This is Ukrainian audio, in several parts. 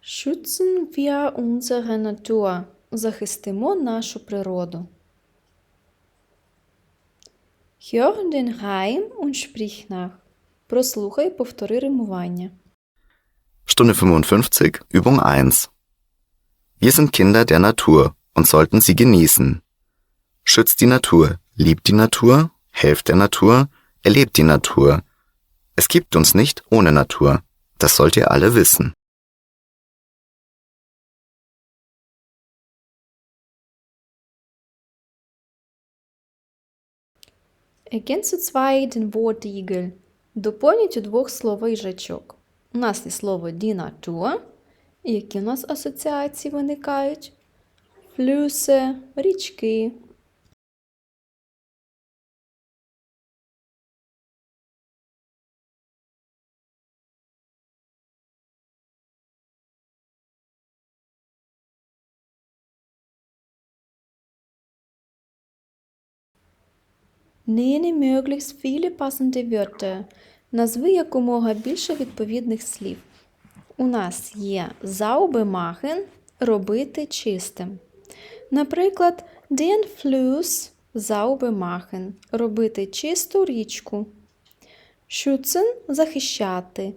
Schützen wir unsere Natur. Захистимо нашу природу. Hör den Reim und sprich nach. Прослухай, повтори римування. Stunde 55, Übung 1. Wir sind Kinder der Natur und sollten sie genießen. Schützt die Natur, liebt die Natur, helft der Natur, erlebt die Natur. Es gibt uns nicht ohne Natur. Das sollt ihr alle wissen. Ergänze zwei den Wortigel. Доповніть у двох слово їжачок. У нас є слово die. Які у нас асоціації виникають? Флюсе, річки. Nenne möglichst viele passende Wörter. Назви якомога більше відповідних слів. У нас є machen – робити чистим. Наприклад, den Fluss machen – робити чисту річку. Schützen – захищати.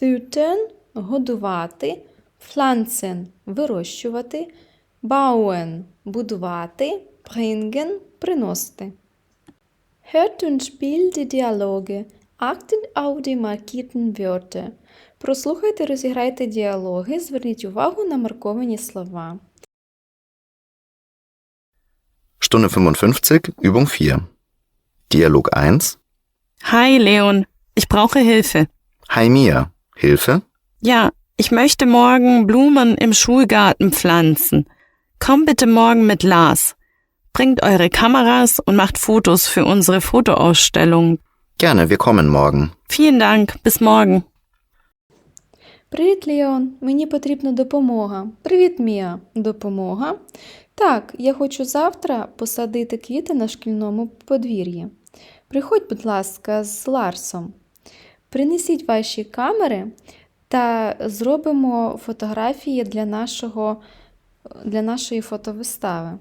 Füttern – годувати. Pflanzen – вирощувати. Bauen – будувати. Bringen – приносити. Hört und spielt die Dialoge. Achtet auf die markierten Wörter. Прослухайте, розіграйте діалоги, зверніть увагу на марковані слова. Stunde 55, Übung 4. Dialog 1. Hi, Leon. Ich brauche Hilfe. Hi Mia. Hilfe? Ja, ich möchte morgen Blumen im Schulgarten pflanzen. Komm bitte morgen mit Lars. Bringt eure Kameras und macht Fotos für unsere Fotoausstellung. Gerne, wir kommen morgen. Vielen Dank. Bis morgen. Привіт, Леон. Мені потрібна допомога. Привіт, Мія. Допомога? Так, я хочу завтра посадити квіти на шкільному подвір'ї. Приходь, будь ласка, з Ларсом. Принесіть ваші камери та зробимо фотографії для, нашого, для нашої фотовистави.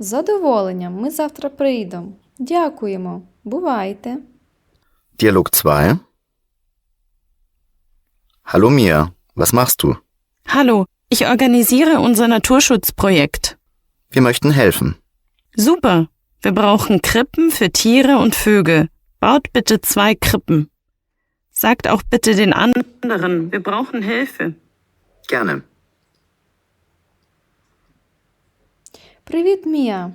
З задоволенням, ми завтра прийдемо. Дякуємо. Бувайте! Dialog 2. Hallo Mia, was machst du? Hallo, ich organisiere unser Naturschutzprojekt. Wir möchten helfen. Super. Wir brauchen Krippen für Tiere und Vögel. Baut bitte zwei Krippen. Sagt auch bitte den anderen, wir brauchen Hilfe. Gerne. Привіт, Мія!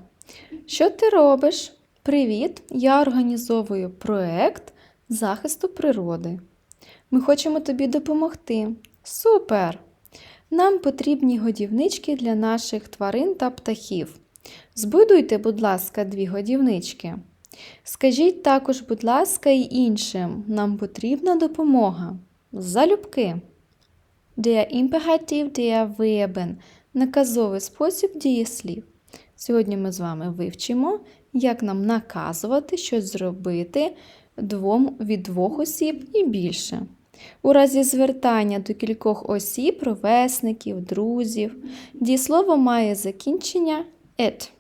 Що ти робиш? Привіт! Я організовую проект захисту природи. Ми хочемо тобі допомогти. Супер! Нам потрібні годівнички для наших тварин та птахів. Збудуйте, будь ласка, дві годівнички. Скажіть також, будь ласка, і іншим, нам потрібна допомога. Залюбки. Der Imperativ der Verben – наказовий спосіб дієслів. Сьогодні ми з вами вивчимо, як нам наказувати щось зробити двом, від двох осіб і більше. У разі звертання до кількох осіб, ровесників, друзів, дієслово має закінчення «et»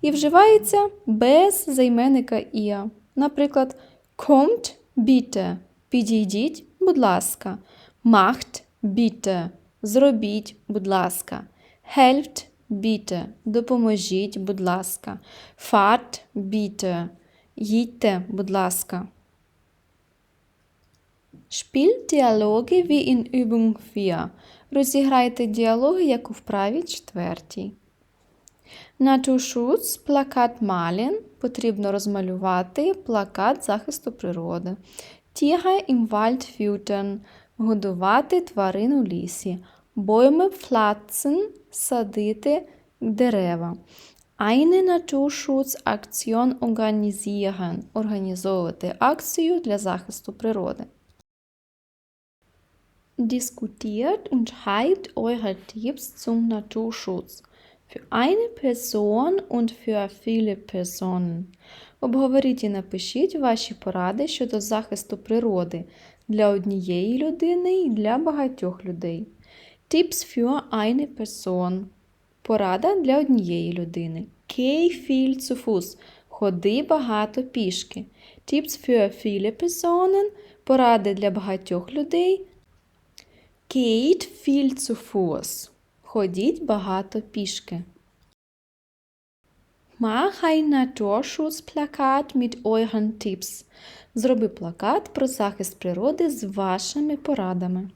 і вживається без займенника «ia». Наприклад, kommt bitte – підійдіть, будь ласка, macht bitte – зробіть, будь ласка, helft bitte – допоможіть, будь ласка, fahrt bitte – їдьте, будь ласка. Spielt Dialoge wie in Übung 4. Розіграйте діалоги, як у вправі четвертій. Naturschutz, плакат Малін. Потрібно розмалювати плакат захисту природи. Tiere im Wald füttern. Годувати тварин у лісі. Bäume pflanzen – садити дерева. Eine Naturschutzaktion organisieren – організовувати акцію для захисту природи. Diskutiert und schreibt eure Tipps zum Naturschutz. Für eine Person und für viele Personen. Обговоріть і напишіть ваші поради щодо захисту природи для однієї людини і для багатьох людей. Tipps für eine Person. Порада для однієї людини. Geh viel zu Fuß. Ходи багато пішки. Tipps für viele Personen. Поради для багатьох людей. Geht viel zu Fuß. Ходіть багато пішки. Mach ein Naturschutzplakat mit euren Tipps. Зроби плакат про захист природи з вашими порадами.